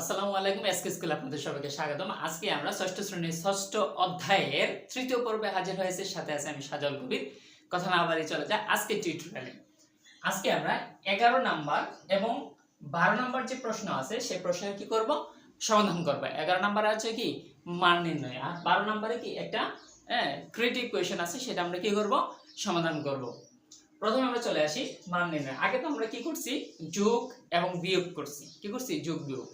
আসসালামু আলাইকুম SK school আপনাদের সবাইকে স্বাগতম। আজকে আমরা ষষ্ঠ শ্রেণির ষষ্ঠ অধ্যায়ের তৃতীয় পর্বে হাজির হয়েছে, সাথে আছে আমি সাজল কবির। কথা না বাড়ি চলে যায় আজকে টিউটোরিয়ালে আজকে আমরা এগারো নাম্বার এবং বারো নাম্বার যে প্রশ্ন আছে সেই প্রশ্নের কি করব? সমাধান করব। এগারো নাম্বারে আছে কি? মান নির্ণয়। আর বারো নাম্বারে কি একটা ক্রিয়েটিভ কোয়েশন আছে, সেটা আমরা কি করব? সমাধান করব। প্রথমে আমরা চলে আসি মান নির্ণয়। আগে তো আমরা কি করছি? যোগ এবং বিয়োগ করছি। কি করছি? যোগ বিয়োগ।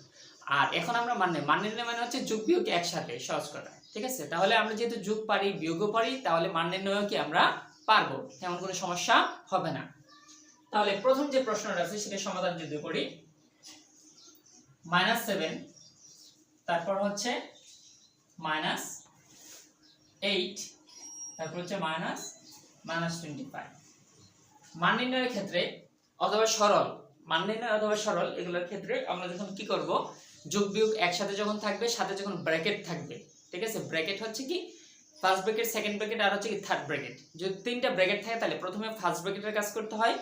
আর এখন আমরা মান নির্ণয় মান মানে হচ্ছে যোগ বিয়োগ একসাথে সহজ করা, ঠিক আছে? তাহলে আমরা যেহেতু যোগ পারি, বিয়োগও পারি, তাহলে মান নির্ণয় কি আমরা পারব, তেমন কোনো সমস্যা হবে না। তাহলে প্রথম যে প্রশ্নটা আছে সেটা সমাধান যদি করি মাইনাস সেভেন তারপর হচ্ছে মাইনাস এইট তারপর হচ্ছে মাইনাস মাইনাস টোয়েন্টি ফাইভ মান নির্ণয়ের ক্ষেত্রে অথবা সরল, মান নির্ণয় অথবা সরল, এগুলোর ক্ষেত্রে আমরা যখন কি করব যোগ বিয়োগ একসাথে যখন থাকবে, সাথে যখন ব্র্যাকেট থাকবে, ঠিক আছে? ব্র্যাকেট হচ্ছে কি? ফার্স্ট ব্র্যাকেট সেকেন্ড ব্র্যাকেট আর হচ্ছে কি থার্ড ব্র্যাকেট যদি তিনটা ব্র্যাকেট থাকে, তাহলে প্রথমে ফার্স্ট ব্র্যাকেটের কাজ করতে হয়,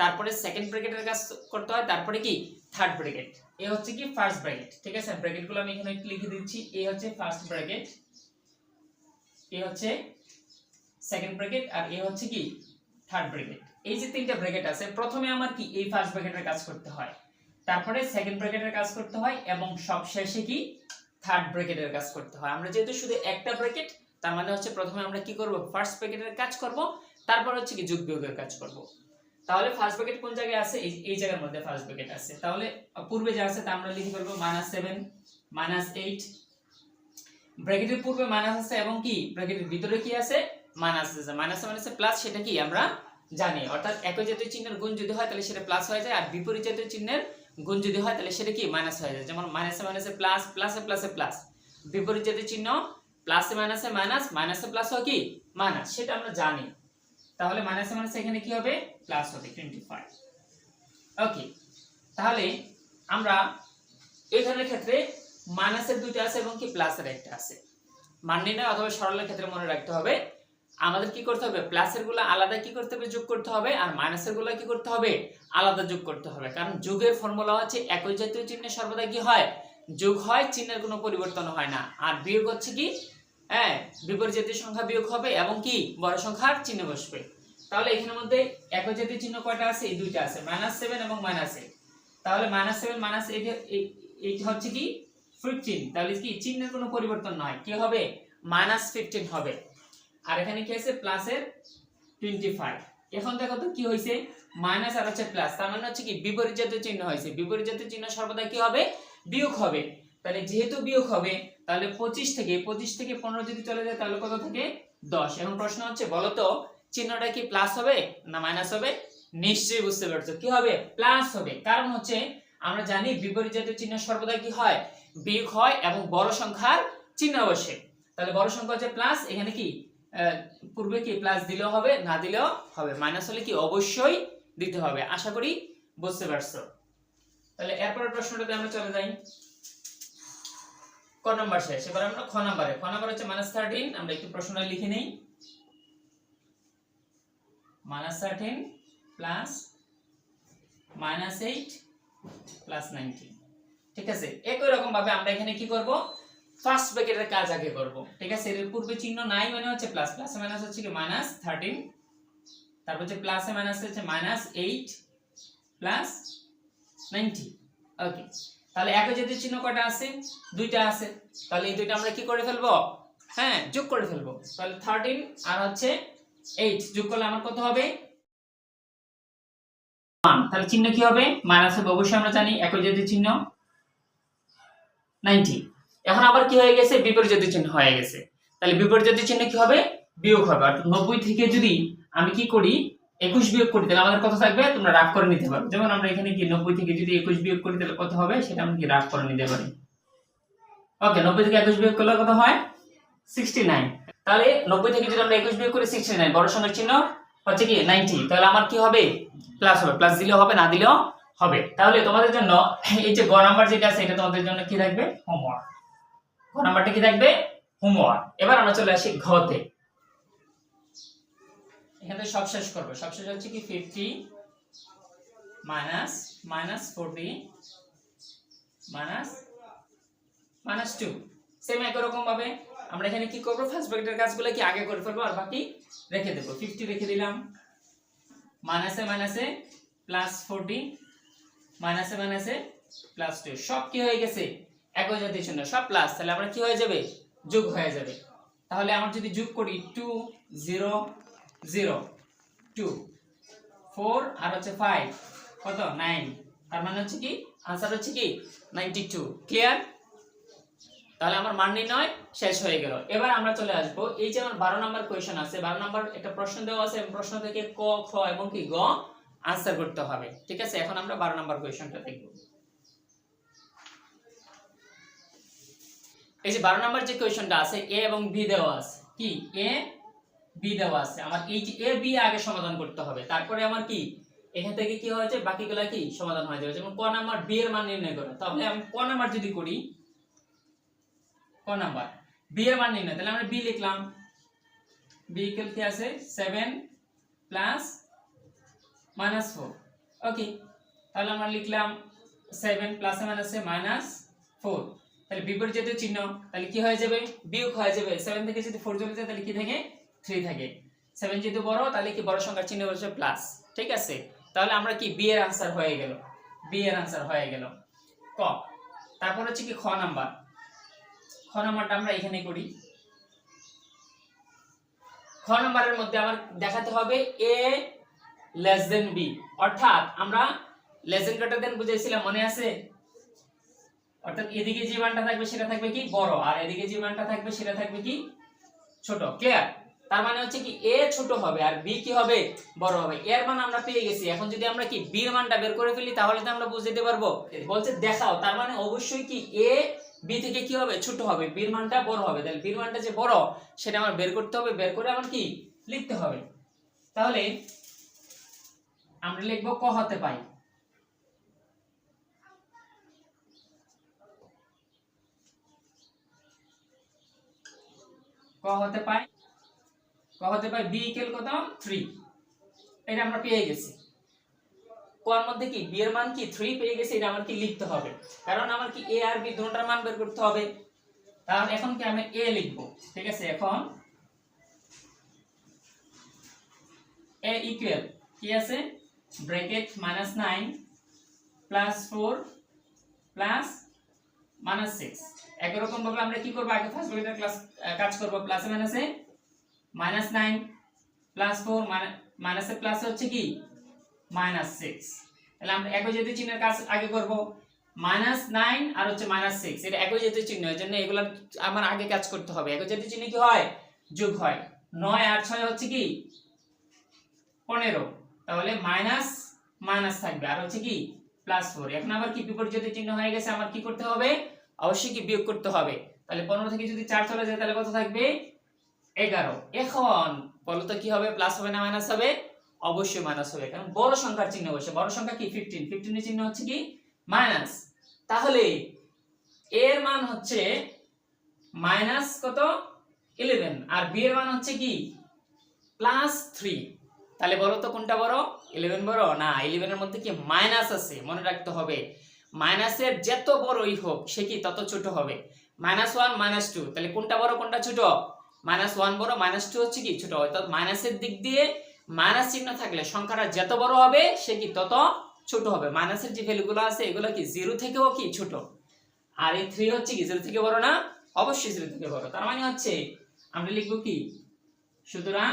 তারপরে সেকেন্ড ব্র্যাকেটের কাজ করতে হয়, তারপরে কি? থার্ড ব্র্যাকেট এ হচ্ছে কি ফার্স্ট ব্র্যাকেট ঠিক আছে? ব্র্যাকেটগুলো আমি এখানে একটু লিখে দিচ্ছি। এ হচ্ছে ফার্স্ট ব্র্যাকেট এ হচ্ছে সেকেন্ড ব্র্যাকেট আর এ হচ্ছে কি? থার্ড ব্র্যাকেট এই যে তিনটা ব্র্যাকেট আছে, প্রথমে আমার কি? এই ফার্স্ট ব্র্যাকেটের কাজ করতে হয়। তারপরে সেকেন্ড ব্র্যাকেটের কাজ করতে হয় এবং সব শেষে কি থার্ড ব্র্যাকেটের কাজ করতে হয়। আমরা যেহেতু শুধু একটা ব্র্যাকেট তার মানে হচ্ছে প্রথমে আমরা কি করব? ফার্স্ট ব্র্যাকেটের কাজ করব, তারপর হচ্ছে কি যোগ বিয়োগের কাজ করব। তাহলে ফার্স্ট ব্র্যাকেট কোন জায়গায় আছে? এই জায়গার মধ্যে ফার্স্ট ব্র্যাকেট আছে। তাহলে পূর্বে যা আছে তা আমরা লিখে ফেলব মাইনাস সেভেন মাইনাস এইট ব্র্যাকেটের পূর্বে মাইনাস আছে এবং কি? ব্র্যাকেটের ভিতরে কি আছে? মাইনাস আছে। মাইনাস মাইনাসে প্লাস সেটা কি আমরা জানি। অর্থাৎ একই জাতীয় চিহ্নের গুণ যদি হয়, তাহলে সেটা প্লাস হয়ে যায়। আর বিপরীত জাতীয় চিহ্নের গুণ যদি হয়, তাহলে সেটা কি? মাইনাস হয়ে যায়। যেমন মাইনাসে মাইনাসে প্লাস প্লাসে প্লাসে প্লাস বিপরীত জাতীয় চিহ্ন প্লাসে মাইনাসে মাইনাস মাইনাসে প্লাস হয় কি? মাইনাস সেটা আমরা জানি। তাহলে মাইনাসে মাইনাসে এখানে কি হবে? প্লাস হবে টোয়েন্টি ফাইভ ওকে তাহলে আমরা এখানের ক্ষেত্রে মাইনাসের দুইটা আছে এবং কি? প্লাসের একটা আছে। মান নির্ণয় অথবা সরলের ক্ষেত্রে মনে রাখতে হবে আমাদের কি করতে হবে? প্লাসেরগুলো আলাদা কি করতে হবে? যোগ করতে হবে। আর মাইনাসেরগুলো কি করতে হবে? আলাদা যোগ করতে হবে। কারণ যোগের ফর্মুলা হচ্ছে একই জাতীয় চিহ্নে সর্বদা কি হয়? যোগ হয়, চিহ্নের কোনো পরিবর্তন হয় না। আর বিয়োগ হচ্ছে কি? হ্যাঁ বিপরীত জাতীয় সংখ্যা বিয়োগ হবে এবং কি? বড় সংখ্যার চিহ্ন বসবে। তাহলে এখানের মধ্যে একই জাতীয় চিহ্ন কয়টা আছে? এই দুইটা আছে। মাইনাস সেভেন এবং মাইনাস এইট তাহলে minus seven minus eight eight হচ্ছে কি? ফিফটিন তাহলে কি? চিহ্নের কোনো পরিবর্তন নয়। কি হবে? মাইনাস ফিফটিন হবে। আর এখানে কি আছে? প্লাসের টোয়েন্টি ফাইভ এখন দেখো তো কি হয়েছে মাইনাস আর হচ্ছে প্লাস তার মানে হচ্ছে কি? বিপরীত জাতীয় চিহ্ন হয়েছে বিপরীত জাতীয় চিহ্ন সর্বদা কি হবে? বিয়োগ হবে। তাহলে যেহেতু বিয়োগ হবে, তাহলে পঁচিশ থেকে পঁচিশ থেকে পনেরো যদি চলে যায়, তাহলে কত থেকে? দশ। এখন প্রশ্ন হচ্ছে, বলো তো, চিহ্নটা কি প্লাস হবে না মাইনাস হবে? নিশ্চয়ই বুঝতে পারছ। কি হবে? প্লাস হবে। কারণ হচ্ছে, আমরা জানি বিপরীত জাতীয় চিহ্ন সর্বদা কি হয়? বিয়োগ হয় এবং বড় সংখ্যার চিহ্ন বসে তাহলে বড় সংখ্যা হচ্ছে প্লাস এখানে কি? পূর্বে কি প্লাস দিলেও হবে, না দিলেও হবে। মাইনাস হলে কি অবশ্যই দিতে হবে। আশা করি বুঝতে পারছ। তাহলে এরপরের প্রশ্নটাতে আমরা চলে যাই। ক নাম্বার শেষ? এবার আমরা খ নাম্বারে খ নাম্বার হচ্ছে মাইনাস থার্টিন আমরা একটু প্রশ্নটা লিখে নেই। Minus thirteen plus minus eight plus nineteen ঠিক আছে? একই রকম ভাবে আমরা এখানে কি করব? ফার্স্ট ব্র্যাকেটের কাজ আগে করব, ঠিক আছে? এর পূর্বে চিহ্ন নাই মানে হচ্ছে প্লাস প্লাসে মাইনাস হচ্ছে কি? মাইনাস থার্টিন তারপর হচ্ছে প্লাসে মাইনাস হচ্ছে minus eight plus ninety okay তাহলে একই জাতীয় চিহ্ন কটা আছে? দুইটা আছে। তাহলে এই দুইটা আমরা কি করে ফেলব? হ্যাঁ যোগ করে ফেলব। তাহলে থার্টিন আর হচ্ছে এইট যোগ করলে আমার কত হবে? তাহলে চিহ্ন কি হবে? মাইনাস হবে, অবশ্যই আমরা জানি, একই জাতীয় চিহ্ন নাইনটি এখন আবার কি হয়ে গেছে? বিপরীত চিহ্ন হয়ে গেছে। তাহলে বিপরীত চিহ্ন কি হবে? বিয়োগ হবে। অর্থাৎ নব্বই থেকে যদি আমি কি করি, একুশ বিয়োগ করি, তাহলে আমাদের কত থাকবে? তোমরা রাগ করে নিতে পারো। যেমন আমরা এখানে কি নব্বই থেকে যদি একুশ বিয়োগ করি, তাহলে কত হবে? সেটা আমরা কি রাগ করে নিতে পারি? ওকে, নব্বই থেকে একুশ বিয়োগ করলে কত হয়? সিক্সটি নাইন তাহলে নব্বই থেকে যদি আমরা একুশ বিয়োগ করি সিক্সটি নাইন বড় সংখ্যার চিহ্ন হচ্ছে কি? নাইনটি তাহলে আমার কি হবে? প্লাস হবে। প্লাস দিলেও হবে, না দিলেও হবে। তাহলে তোমাদের জন্য এই যে গ নাম্বার যেটা আছে, এটা তোমাদের জন্য কি থাকবে হোমওয়ার্ক গ নাম্বারটা কি থাকবে? হোমওয়ার্ক। এবার আমরা চলে আসি ঘতে। এখানে সব শেষ করব। সব শেষ হচ্ছে কি? Fifty minus minus forty minus minus two same একই রকম ভাবে। আমরা এখানে কি করব? ফার্স্ট ব্র্যাকেটের কাজগুলো কি আগে করে ফেলব? আর বাকি রেখে দেবো। ফিফটি রেখে দিলাম। মাইনাসে মাইনাসে প্লাস ফোরটি মাইনাসে মাইনাসে প্লাস টু সব কি হয়ে গেছে? একই জাতীয় শূন্য, সব প্লাস তাহলে আমরা কি হয়ে যাবে? যোগ হয়ে যাবে। তাহলে আমরা যদি যোগ করি two zero zero two four আর হচ্ছে ফাইভ কত? নাইন তার মানে হচ্ছে কি? আনসার হচ্ছে কি? নাইনটি টু ক্লিয়ার তাহলে আমার মান নির্ণয় শেষ হয়ে গেল। এবার আমরা চলে আসব, এই যে আমার বারো নাম্বার কোয়েশন আছে, বারো নাম্বার একটা প্রশ্ন দেওয়া আছে প্রশ্ন থেকে ক, খ, এবং কি, গ আনসার করতে হবে। ঠিক আছে? এখন আমরা বারো নাম্বার কোয়েশনটা দেখব। এই যে বারো নাম্বার যে কোয়েশনটা আছে, এ এবং বি দেওয়া আছে। কি? এ, বি দেওয়া আছে। আমার এই যে এ, বি আগে সমাধান করতে হবে। তারপরে আমার কি? এখান থেকে কি হয়েছে? বাকিগুলা কি? সমাধান হয়ে যাবে। যেমন ক নাম্বার বি এর মান নির্ণয় করে। তাহলে আমি ক নাম্বার যদি করি, ক নাম্বার? বি এর মান নির্ণয়। তাহলে আমরা বি লিখলাম। বি ইকুয়াল কি আছে? Seven plus minus four okay তাহলে আমরা লিখলাম সেভেন প্লাসে মাইনাসে মাইনাস ফোর তাহলে বিপরীত চিহ্ন, তাহলে কি হয়ে যাবে? বিয়োগ হয়ে যাবে। সেভেন থেকে যদি ফোর চলে যায়, তাহলে কি থাকে? থ্রি থাকে। সেভেন যদি বড়, তাহলে কি বড় সংখ্যার চিহ্ন বসে প্লাস ঠিক আছে? তাহলে আমরা কি বি এর আনসার হয়ে গেল। বি এর আনসার হয়ে গেল। ক? তারপর হচ্ছে কি খ নাম্বার খ নাম্বারটা আমরা এখানে করি। খ নাম্বারের মধ্যে আমার দেখাতে হবে এ লেস দেন বি অর্থাৎ আমরা লেস দেন গ্রেটার দেন বুঝাইছিলাম, মনে আছে? অর্থাৎ এদিকে যে মানটা থাকবে সেটা থাকবে কি বড়, আর এদিকে যে মানটা থাকবে সেটা থাকবে কি ছোট ক্লিয়ার তার মানে হচ্ছে কি এ ছোট হবে আর বি কি হবে বড় হবে। এর মান আমরা পেয়ে গেছি। এখন যদি আমরা কি বি এর মানটা বের করে ফেলি, তাহলে তো আমরা বুঝতে পারব। বলছে দেখাও, তার মানে অবশ্যই কি এ বি থেকে কি হবে? ছোট হবে। বি এর মানটা বড় হবে। তাহলে বি এর মানটা যে বড়, সেটা আমার বের করতে হবে। বের করে আমার কি লিখতে হবে। তাহলে আমরা লিখব ক হতে পাই। ক হতে পাই ক হতে পাই বি ইকুয়াল কত? 3 এটা আমরা পেয়ে গেছি। কোয়ার মধ্যে কি? বি এর মান কি? 3 পেয়ে গেছি, এটা আমার কি লিখতে হবে। কারণ আমার কি এ আর বি দুটোটার মান বের করতে হবে। তাহলে এখন কি আমি এ লিখব? ঠিক আছে, এখন এ ইকুয়াল কি আছে? Bracket minus nine plus four plus minus six একই রকম ভাবে আমরা কি করব? আগে ফার্স্ট ব্র্যাকেটের ক্লাস কাজ করব। প্লাসে মাইনাসে মাইনাস নাইন প্লাস ফোর মাইনাসে প্লাস হচ্ছে কি? মাইনাস সিক্স তাহলে আমরা একই জাতীয় চিহ্নের কাজ আগে করব। মাইনাস নাইন আর হচ্ছে মাইনাস সিক্স এটা একই জাতীয় চিহ্ন এর জন্য এগুলো আমার আগে কাজ করতে হবে। একই জাতীয় চিহ্ন কি হয়? যোগ হয়। নয় আর ছয় হচ্ছে কি? পনেরো। তাহলে মাইনাস মাইনাস থাকবে। আর হচ্ছে কি? প্লাস ফোর এখন আবার কি বিপরীত চিহ্ন হয়ে গেছে, আমার কি করতে হবে? অবশ্যই কি বিয়োগ করতে হবে? তাহলে পনেরো থেকে যদি চার চলে যায়, তাহলে কত থাকবে? এগারো। এখন বলো তো কি হবে? প্লাস হবে না মাইনাস হবে? অবশ্যই মাইনাস হবে। কারণ বড় সংখ্যার চিহ্ন বসে। বড় সংখ্যা কি? ফিফটিন ফিফটিনের চিহ্ন হচ্ছে কি? মাইনাস তাহলে এর মান হচ্ছে মাইনাস কত? ইলেভেন আর বি এর মান হচ্ছে কি? প্লাস থ্রি তাহলে বলো তো কোনটা বড়? ইলেভেন বড়? না ইলেভেনের মধ্যে কি মাইনাস আছে? মনে রাখতে হবে। মাইনাসের যত বড়ই হোক, সে কি তত ছোট হবে? মাইনাস ওয়ান মাইনাস টু তাহলে কোনটা বড়, কোনটা ছোট? মাইনাস ওয়ান বড় মাইনাস টু হচ্ছে কি ছোট? অর্থাৎ মাইনাসের দিক দিয়ে মাইনাস চিহ্ন থাকলে সংখ্যাটা যত বড় হবে, সে কি তত ছোট হবে? মাইনাসের যে ভ্যালুগুলো আছে, এগুলো কি জিরো থেকেও কি ছোট? আর এই থ্রি হচ্ছে কি জিরো থেকে বড় না? অবশ্যই জিরো থেকে বড়। তার মানে হচ্ছে আমরা লিখব কি? সুতরাং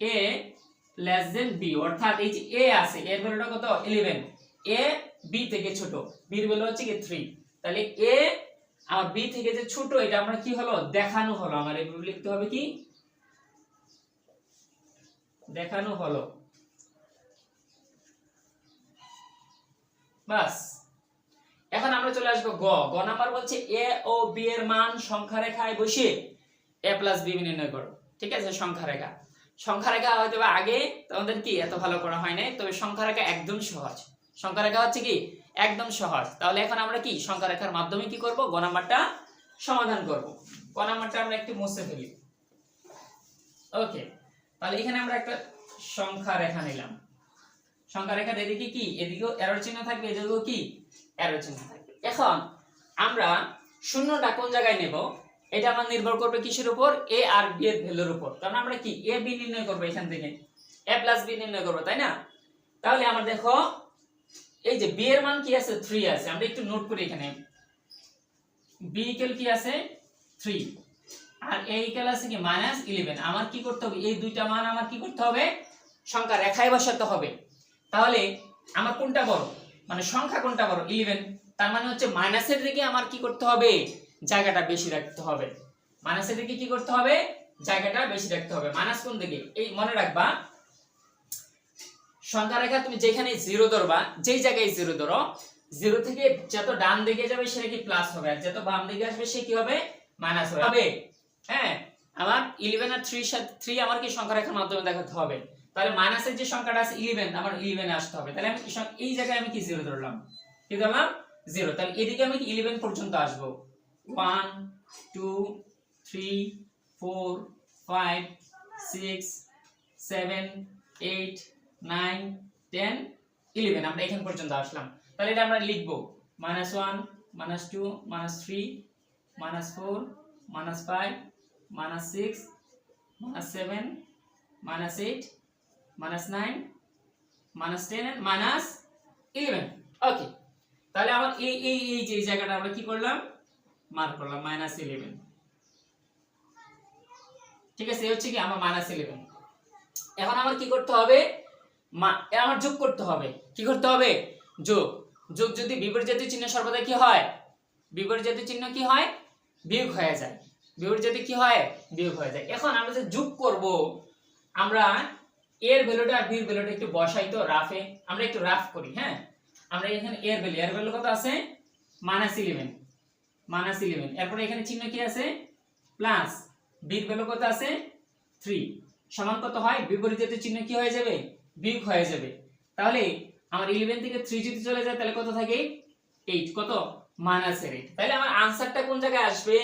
এ লেস দেন বি অর্থাৎ এই যে এ আছে এর ভ্যালুটা কত? 11 এ বি থেকে ছোট। বি এর ভ্যালু হচ্ছে কি 3 তাহলে এ আর বি থেকে যে ছোট, এটা আমরা কি হলো? দেখানো হলো। আমার এভাবে লিখতে হবে কি? দেখানো হলো। বাস। এখন আমরা চলে আসব গ। গ নাম্বার বলছে এ ও বি এর মান সংখ্যা রেখায় বসিয়ে এ প্লাস বি নির্ণয় করো। ঠিক আছে? সংখ্যা রেখা সংখ্যা রেখা হয়তো আগে তোমাদের কি এত ভালো করা হয় নাই, তবে সংখ্যা রেখা একদম সহজ। সংখ্যা রেখা হচ্ছে কি? একদম সহজ। তাহলে এখন আমরা কি? সংখ্যা রেখার মাধ্যমে কি করব? গ নাম্বারটা সমাধান করব। গ নাম্বারটা আমরা একটু মুছে ফেলি। ওকে। তাহলে এখানে আমরা একটা সংখ্যা রেখা নিলাম। সংখ্যা রেখার এদিকে কি? এদিকেও এরর চিহ্ন থাকবে, এদিকেও কি? এরর চিহ্ন থাকবে। এখন আমরা শূন্যটা কোন জায়গায় নেব? এটা আমার নির্ভর করবে কিসের উপর? এ আর বি এর ভ্যালুর উপর। কারণ আমরা কি? এ বি নির্ণয় করব এখান থেকে। এ প্লাস বি নির্ণয় করব, তাই না? তাহলে আমার দেখো এই যে বি এর মান কি আছে? থ্রি আছে। আমরা একটু নোট করি এখানে। বি ইকুয়াল কি আছে? থ্রি আর এ ইকুয়াল আছে কি? মাইনাস ইলেভেন আমার কি করতে হবে? এই দুইটা মান আমার কি করতে হবে? সংখ্যা রেখায় বসাতে হবে। তাহলে আমার কোনটা বড়? মানে সংখ্যা কোনটা বড়? ইলেভেন তার মানে হচ্ছে মাইনাসের দিকে আমার কি করতে হবে? জায়গাটা বেশি রাখতে হবে। মাইনাসের দিকে কি করতে হবে? জায়গাটা বেশি রাখতে হবে। মাইনাস কোন দিকে? এই মনে রাখবা সংখ্যা রেখা তুমি যেখানে জিরো ধরবা, যেই জায়গায় জিরো ধরো জিরো থেকে যত ডান দিকে যাবে সেটা কি প্লাস হবে, আর যত বাম দিকে আসবে সে কি হবে? মাইনাস হবে। হ্যাঁ আমার ইলেভেন আর থ্রি থ্রি আমার কি সংখ্যা রেখার মাধ্যমে দেখাতে হবে? তাহলে মাইনাসের যে সংখ্যাটা আছে ইলেভেন আমার ইলেভেনে আসতে হবে। তাহলে আমি এই জায়গায় আমি কি জিরো ধরলাম? কি ধরলাম? জিরো তাহলে এদিকে আমি কি ইলেভেন পর্যন্ত আসব? One two three four five six seven eight nine, ten, eleven, আমরা এখান পর্যন্ত আসলাম। তাহলে এটা আমরা লিখব। Minus one, minus two, minus three, minus four, minus five, minus okay তাহলে আমার এই এই এই যে জায়গাটা আমরা কি করলাম? মার্ক করলাম, মাইনাস ইলেভেন। ঠিক আছে, এই হচ্ছে কি? আমার মাইনাস ইলেভেন। এখন আমার কি করতে হবে? মা- আমার যোগ করতে হবে। কি করতে হবে? যোগ। যোগ যদি বিপরীত জাতীয় চিহ্ন সর্বদা কি হয়? বিপরীত জাতীয় চিহ্ন কি হয়? বিয়োগ হয়ে যায়। বিপরীত কি হয়? বিয়োগ হয়ে যায়। এখন আমরা যে যোগ করব, আমরা এর ভ্যালুটা আর বির ভ্যালুটা একটু বসাই তো রাফে আমরা একটু রাফ করি হ্যাঁ? আমরা এখানে এর ভ্যালু এর ভ্যালু কত আছে? মাইনাস ইলেভেন মাইনাস ইলেভেন এরপরে এখানে চিহ্ন কি আছে? প্লাস বির ভ্যালু কত আছে? থ্রি সমান কত হয়? বিপরীত জাতীয় চিহ্ন কি হয়ে যাবে? বিয়োগ হয়ে যাবে। তাহলে আমার ইলেভেন থেকে থ্রি যদি চলে যায়, তাহলে কত থাকে? এইট কত? মাইনাস এইট তাহলে আমার আনসারটা কোন জায়গায় আসবে?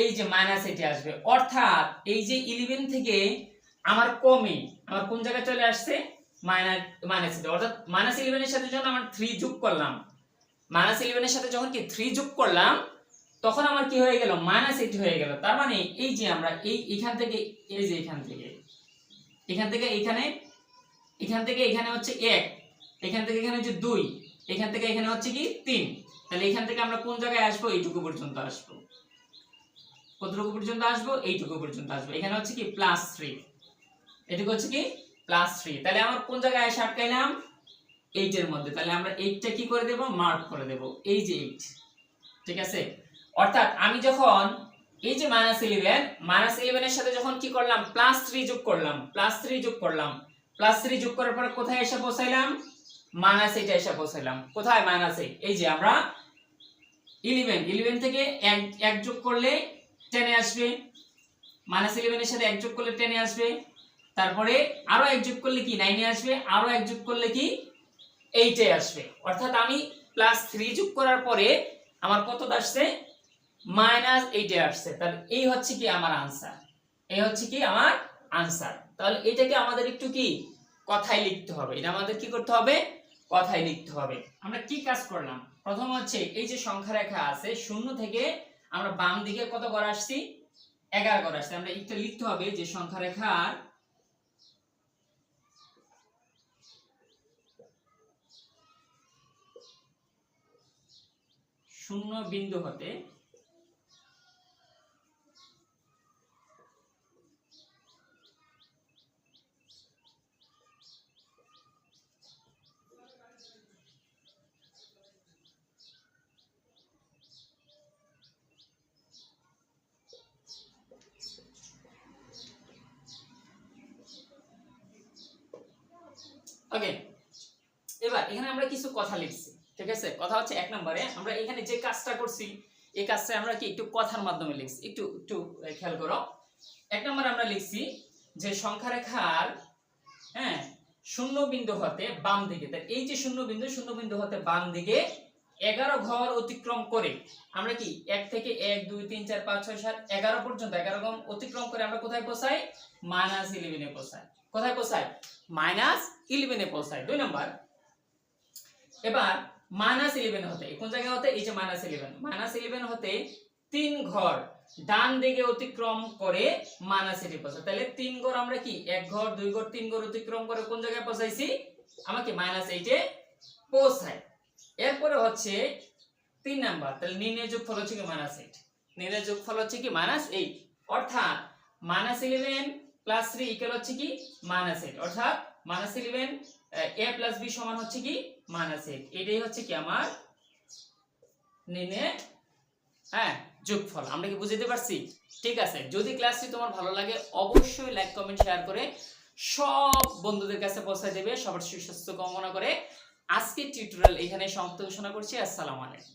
এই যে মাইনাস এইটে আসবে। অর্থাৎ এই যে ইলেভেন থেকে আমার কমে, আমার কোন জায়গায় চলে আসছে? মাইনাস মাইনাস এইট অর্থাৎ মাইনাস ইলেভেনের সাথে যখন আমার থ্রি যোগ করলাম মাইনাস ইলেভেনের সাথে যখন কি থ্রি যোগ করলাম, তখন আমার কি হয়ে গেল? মাইনাস এইট হয়ে গেল। তার মানে এই যে আমরা এই এখান থেকে, এই যে এখান থেকে এখান থেকে এখানে এখান থেকে এখানে হচ্ছে এক, এখান থেকে এখানে হচ্ছে দুই, এখান থেকে এখানে হচ্ছে কি তিন। তাহলে এখান থেকে আমরা কোন জায়গায় আসব? এইটুকু পর্যন্ত আসব। কতটুকু পর্যন্ত আসব? এইটুকু পর্যন্ত আসব। এখানে হচ্ছে কি প্লাস থ্রি এটুকু হচ্ছে কি প্লাস থ্রি তাহলে আমার কোন জায়গায় এসে আটকাইলাম? এইটের মধ্যে। তাহলে আমরা এইটটা কি করে দেব? মার্ক করে দেব। এই যে এইট ঠিক আছে? অর্থাৎ আমি যখন এই যে মাইনাস ইলেভেন মাইনাস ইলেভেনের সাথে যখন কি করলাম? প্লাস থ্রি যোগ করলাম। প্লাস থ্রি যোগ করলাম। প্লাস থ্রি যোগ করার পর কোথায় এসে পৌঁছাইলাম? মাইনাস এইটে এসে পৌঁছাইলাম। কোথায় মাইনাস এইট এই যে আমরা ইলেভেন ইলেভেন থেকে এক এক যোগ করলে টেনে আসবে। মাইনাস ইলেভেনের সাথে এক যোগ করলে টেনে আসবে। তারপরে আরও এক যোগ করলে কি নাইনে আসবে? আরও এক যোগ করলে কি এইটে আসবে। অর্থাৎ আমি প্লাস থ্রি যোগ করার পরে আমার কত আসছে? মাইনাস এইটে আসছে। তাহলে এই হচ্ছে কি আমার আনসার এই হচ্ছে কি আমার আনসার তাহলে এটাকে আমাদের একটু কি? কথায় লিখতে হবে। এটা আমাদের কি করতে হবে? কথায় লিখতে হবে। আমরা কি কাজ করলাম? প্রথম হচ্ছে এই যে সংখ্যা রেখা আছে, শূন্য থেকে আমরা বাম দিকে কত করে আসছি? এগারো করে আসছি। আমরা একটু লিখতে হবে যে সংখ্যা রেখার শূন্য বিন্দু হতে ওকে এবার এখানে আমরা কিছু কথা লিখছি, ঠিক আছে? কথা হচ্ছে এক নম্বরে, আমরা এখানে যে কাজটা করছি, এই কাজটা আমরা কি একটু কথার মাধ্যমে লিখছি, একটু একটু খেয়াল করো। এক নম্বরে আমরা লিখছি যে হ্যাঁ শূন্য বিন্দু হতে বাম দিকে। তাই এই যে শূন্য বিন্দু শূন্য বিন্দু হতে বাম দিকে এগারো ঘর অতিক্রম করে আমরা কি এক থেকে এক, দুই, তিন, চার, পাঁচ, ছয়, সাত, এগারো পর্যন্ত এগারো অতিক্রম করে আমরা কোথায় পৌঁছাই? মাইনাস ইলেভেনে পৌঁছাই। কোথায় পৌঁছাই মাইনাস ইলেভেনে পৌঁছায়। দুই নম্বর এবার মাইনাস ইলেভেন হতে, কোন জায়গায় হতে? এই যে মাইনাস ইলেভেন মাইনাস ইলেভেন হতে তিন ঘর। ডান দিকে অতিক্রম করে মাইনাস এইটে পৌঁছায়। তাহলে তিন ঘর আমরা কি? এক ঘর, দুই ঘর, তিন ঘর অতিক্রম করে কোন জায়গায় পৌঁছাইছি? আমাকে মাইনাস এইটে পৌঁছায়। এরপরে হচ্ছে তিন নাম্বার তাহলে নির্ণয় যোগফল হচ্ছে কি? মাইনাস এইট নির্ণয় যোগফল হচ্ছে কি? মাইনাস এইট অর্থাৎ minus eleven plus three equal হচ্ছে কি? মাইনাস এইট অর্থাৎ minus eleven A plus B সমান হচ্ছে কি? মাইনাস এইট এটাই হচ্ছে কি আমার নির্ণয় হ্যাঁ যোগফল। আমরা কি বুঝতে পারছি? ঠিক আছে। যদি ক্লাসটি তোমার ভালো লাগে, অবশ্যই লাইক কমেন্ট শেয়ার করে সব বন্ধুদের কাছে পৌঁছে দেবে। সবার সুস্বাস্থ্য কামনা করে আজকের টিউটোরিয়াল এখানে সমাপ্ত ঘোষণা করছি। আসসালামু আলাইকুম।